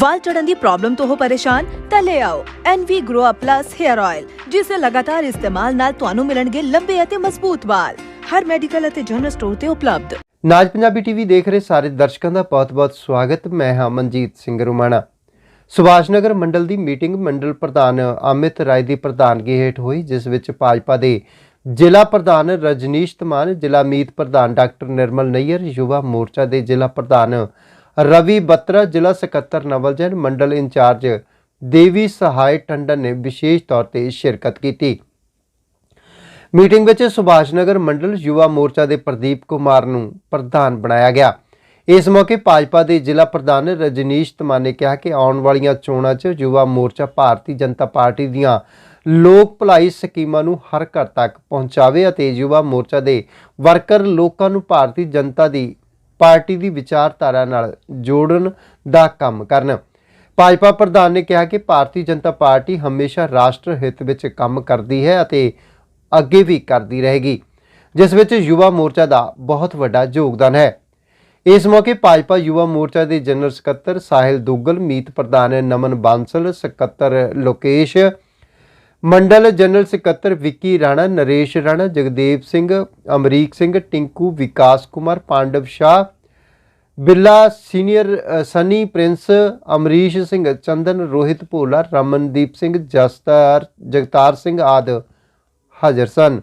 ਵਾਲ ਝੜਨ ਦੀ problem ਤੋਂ ਹੋ ਪਰੇਸ਼ਾਨ, ਤਾਂ ਲੈ ਆਓ NV Grow Up Plus Hair Oil ਜਿਸ ਦੇ ਲਗਾਤਾਰ ਇਸਤੇਮਾਲ ਨਾਲ ਤੁਹਾਨੂੰ ਮਿਲਣਗੇ ਲੰਬੇ ਅਤੇ ਮਜ਼ਬੂਤ ਵਾਲ। ਹਰ ਮੈਡੀਕਲ ਅਤੇ ਜਨਰਲ ਸਟੋਰ ਤੇ ਉਪਲਬਧ। ਨਾਜ ਪੰਜਾਬੀ ਟੀਵੀ ਦੇਖ ਰਹੇ ਸਾਰੇ ਦਰਸ਼ਕਾਂ ਦਾ ਬਹੁਤ-ਬਹੁਤ ਸਵਾਗਤ। ਮੈਂ ਹਾਂ ਮਨਜੀਤ ਸਿੰਘ ਰੁਮਾਣਾ। ਸੁਭਾਸ਼ ਨਗਰ ਮੰਡਲ ਦੀ ਮੀਟਿੰਗ ਮੰਡਲ ਪ੍ਰਧਾਨ ਅਮਿਤ ਰਾਏ ਦੀ ਪ੍ਰਧਾਨਗੀ ਹੇਠ ਹੋਈ, ਜਿਸ ਵਿੱਚ ਭਾਜਪਾ ਦੇ ਜ਼ਿਲ੍ਹਾ ਪ੍ਰਧਾਨ ਰਜਨੀਸ਼ ਤਮਾਨ ਜ਼ਿਲ੍ਹਾ ਮੀਤ ਪ੍ਰਧਾਨ ਡਾਕਟਰ ਨਿਰਮਲ ਨਈਅਰ, ਯੁਵਾ ਮੋਰਚਾ ਦੇ ਜ਼ਿਲ੍ਹਾ ਪ੍ਰਧਾਨ ਰਵੀ ਬੱਤਰਾ, ਜ਼ਿਲ੍ਹਾ ਸਕੱਤਰ ਨਵਲ ਜੈਨ ਮੰਡਲ ਇੰਚਾਰਜ ਦੇਵੀ ਸਹਾਇ ਟੰਡਨ ਨੇ ਵਿਸ਼ੇਸ਼ ਤੌਰ ਤੇ ਸ਼ਿਰਕਤ ਕੀਤੀ। ਮੀਟਿੰਗ ਵਿੱਚ ਸੁਭਾਸ਼ ਨਗਰ ਮੰਡਲ ਯੁਵਾ ਮੋਰਚਾ ਦੇ ਪ੍ਰਦੀਪ ਕੁਮਾਰ ਨੂੰ ਪ੍ਰਧਾਨ ਬਣਾਇਆ ਗਿਆ। ਇਸ ਮੌਕੇ ਭਾਜਪਾ ਦੇ ਜ਼ਿਲ੍ਹਾ ਪ੍ਰਧਾਨ ਰਜਨੀਸ਼ ਤਮਾਨ ਨੇ ਕਿਹਾ ਕਿ ਆਉਣ ਵਾਲੀਆਂ ਚੋਣਾਂ 'ਚ ਯੁਵਾ ਮੋਰਚਾ ਭਾਰਤੀ ਜਨਤਾ ਪਾਰਟੀ ਦੀਆਂ ਲੋਕ ਭਲਾਈ ਸਕੀਮਾਂ ਨੂੰ ਹਰ ਘਰ ਤੱਕ ਪਹੁੰਚਾਵੇ ਅਤੇ ਯੁਵਾ ਮੋਰਚਾ ਦੇ ਵਰਕਰ ਲੋਕਾਂ ਨੂੰ ਭਾਰਤੀ ਜਨਤਾ ਦੀ ਪਾਰਟੀ ਦੀ ਵਿਚਾਰਧਾਰਾ ਨਾਲ ਜੋੜਨ ਦਾ ਕੰਮ ਕਰਨ। ਭਾਜਪਾ ਪ੍ਰਧਾਨ ਨੇ ਕਿਹਾ ਕਿ ਭਾਰਤੀ ਜਨਤਾ ਪਾਰਟੀ ਹਮੇਸ਼ਾ ਰਾਸ਼ਟਰ ਹਿੱਤ ਵਿੱਚ ਕੰਮ ਕਰਦੀ ਹੈ ਅਤੇ ਅੱਗੇ ਵੀ ਕਰਦੀ ਰਹੇਗੀ, ਜਿਸ ਵਿੱਚ ਯੁਵਾ ਮੋਰਚਾ ਦਾ ਬਹੁਤ ਵੱਡਾ ਯੋਗਦਾਨ ਹੈ। ਇਸ ਮੌਕੇ ਭਾਜਪਾ ਯੁਵਾ ਮੋਰਚਾ ਦੇ ਜਨਰਲ ਸਕੱਤਰ ਸਾਹਿਲ ਦੁੱਗਲ, ਮੀਤ ਪ੍ਰਧਾਨ ਨਮਨ ਬਾਂਸਲ, ਸਕੱਤਰ ਲੋਕੇਸ਼ ਮੰਡਲ ਜਨਰਲ ਸਕੱਤਰ ਵਿੱਕੀ ਰਾਣਾ, ਨਰੇਸ਼ ਰਾਣਾ, ਜਗਦੇਵ ਸਿੰਘ, ਅਮਰੀਕ ਸਿੰਘ, ਟਿੰਕੂ ਵਿਕਾਸ ਕੁਮਾਰ, ਪਾਂਡਵ ਸ਼ਾਹ ਬਿੱਲਾ ਸੀਨੀਅਰ ਸਨੀ ਪ੍ਰਿੰਸ, ਅਮਰੀਸ਼ ਸਿੰਘ, ਚੰਦਨ ਰੋਹਿਤ ਭੋਲਾ, ਰਮਨਦੀਪ ਸਿੰਘ, ਜਸਤਾਰ, ਜਗਤਾਰ ਸਿੰਘ ਆਦ ਹਾਜ਼ਰ ਸਨ।